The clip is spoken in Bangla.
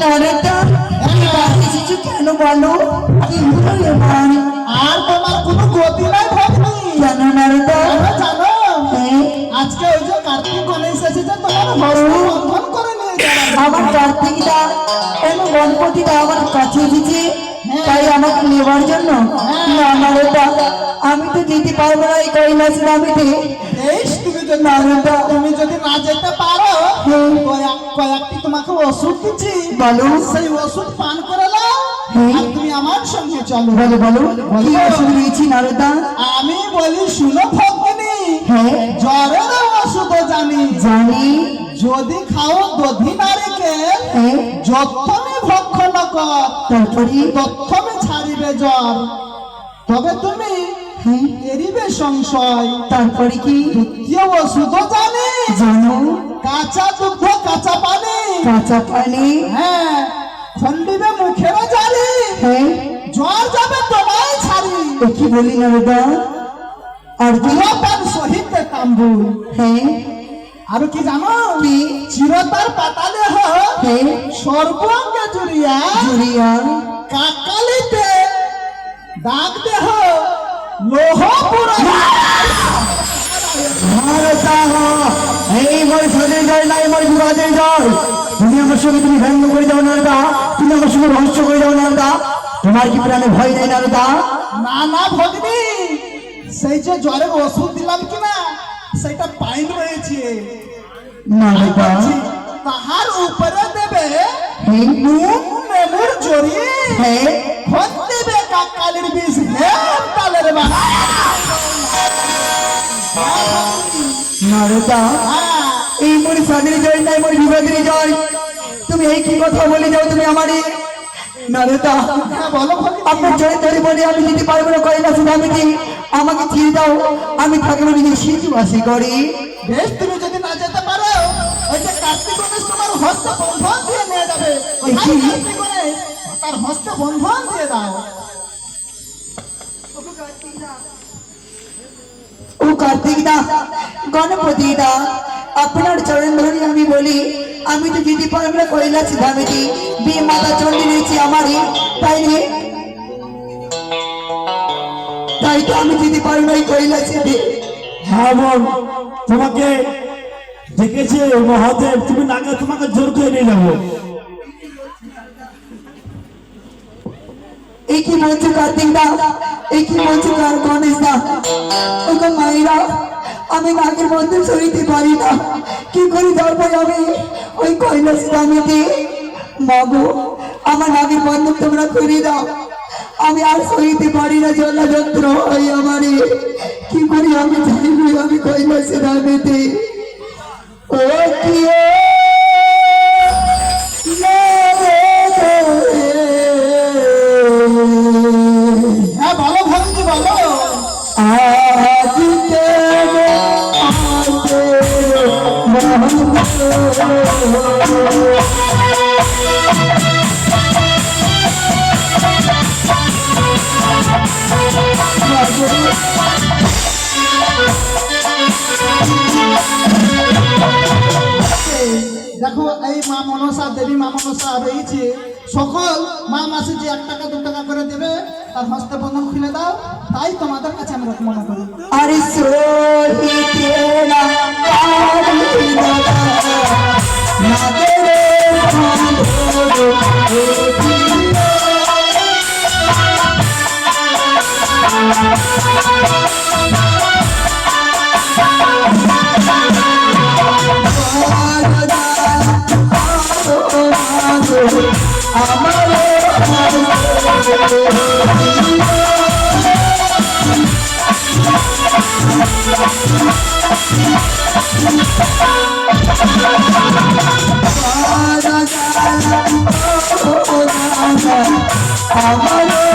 বাড়ি এসেছ কেন বলো? কি হলো এবার আর তোমার কোনো গতি নাই জানো হ্যাঁ, আজকে ওই যে কার্তিক গণেশ এসেছে তোমার হস্ত বন্ধন করে নিয়ে যাবে। আমার কার্তিকদা কেন গণপতিটা আমার কাছে এসেছে? তাই আমাকে নেবার জন্য। না নারদা আমি তো যেতে পারব না এই কৈলাস নামিতে তুমি যদি নারদা। তুমি যদি না যেতে পারো কয়েকটি তোমাকে ওষুধ দিচ্ছি। বলো। সেই ওষুধ পান করে নাও। আর তুমি আমার সঙ্গে চলো। বলো বলো। কি ওষুধ নিয়েছি নারদা? আমি বলি শুনো ভগ্নি জ্বরের ওষুধ জানি। জানি। যদি খাও দধি নারীকে যথমে ভক্ষণ কর। তারপরে? তথমে ছাড়িবে জ্বর। তবে তুমি এরিবে সংশয়। তারপরে কি? দ্বিতীয় ওষুধ জানি। জানো। কাঁচা দুগ্ধ কাঁচা পানি। কাঁচা পানি। হ্যাঁ খন্ডিবে মুখের জালি। হ্যাঁ। জ্বর যাবে তোমায় ছাড়ি। কি বলি নারদা আর সহিত তাম্বু। হ্যাঁ। আর কি জানো? কি? চিরতার পাতালে হ হ্যাঁ। সর্বাঙ্গে জুড়িয়া। জুড়িয়া। কাকালিতে ডাক দেহ। লোহ পুরা। ভারতা এই মোর সাজে যায় নাই মোর বিবাদে যায় তুমি আমার সঙ্গে তুমি ব্যঙ্গ করে যাও নারদা তুমি আমার সঙ্গে রহস্য করে যাও নারদা তোমার কি প্রাণে ভয় নেই নারদা না না ভগ্নি সেই যে জ্বরের ওষুধ দিলাম কিনা সেটা পাইন রয়েছে। নারদা তাহার উপরে দেবে নুন নেমুর জড়ি খোঁজ দেবে কাকালির বিষ হেম তালের বাড়া হ্যাঁ, এই মোর সাজে যায় নাই মোর যায় তুমি এই কি কথা বলে যাও তুমি আমারই হ্যাঁ, আপনার জয় ধরে বলে আমি যেতে পারব না কয়লা শুধু আমি কি আমাকে ছেড়ে দাও আমি থাকব নিজে শীতবাসী করি। বেশ তুমি যদি না যেতে পারো ওই যে কার্তিক তোমার হস্ত বন্ধন দিয়ে নিয়ে যাবে। তার হস্ত বন্ধন দিয়ে দাও। ও কার্তিক দা গণপতি দা আপনার চরণ ধরে আমি বলি আমি তো যেতে পারব না কৈলাস ধামেতে বিয়ে মাতা চন্ডী রয়েছে আমারই তাই রে তাই তো আমি যেতে পারব না কৈলাসে হ্যাঁ বোন তোমাকে ডেকেছে মহাদেব তুমি নাগে তোমাকে জোর করে নিয়ে যাব এই কি বলছো কার্তিক দা এই কি বলছো কার গণেশ দা ওগো মায়েরা, আমি নাগের মধ্যে সইতে পারি না। কি করে ধরবো আমি? ওই কৈলাস দামিতে মাগো, আমার নাগের বন্ধন তোমরা করে দাও। আমি আর সইতে পারি না জলা যন্ত্র হয় আমারে। কি করি আমি চাইব আমি কৈলাসে দামিতে ও কি দেখো, এই মা মনসা দেবী মা মনসা রয়েছে। সকল মা মাসে যে এক টাকা, দু টাকা করে দেবে, তার হস্তে বন্ধন খুলে দাও, তাই তোমাদের কাছে আমি রকমনা করি। আরে আমার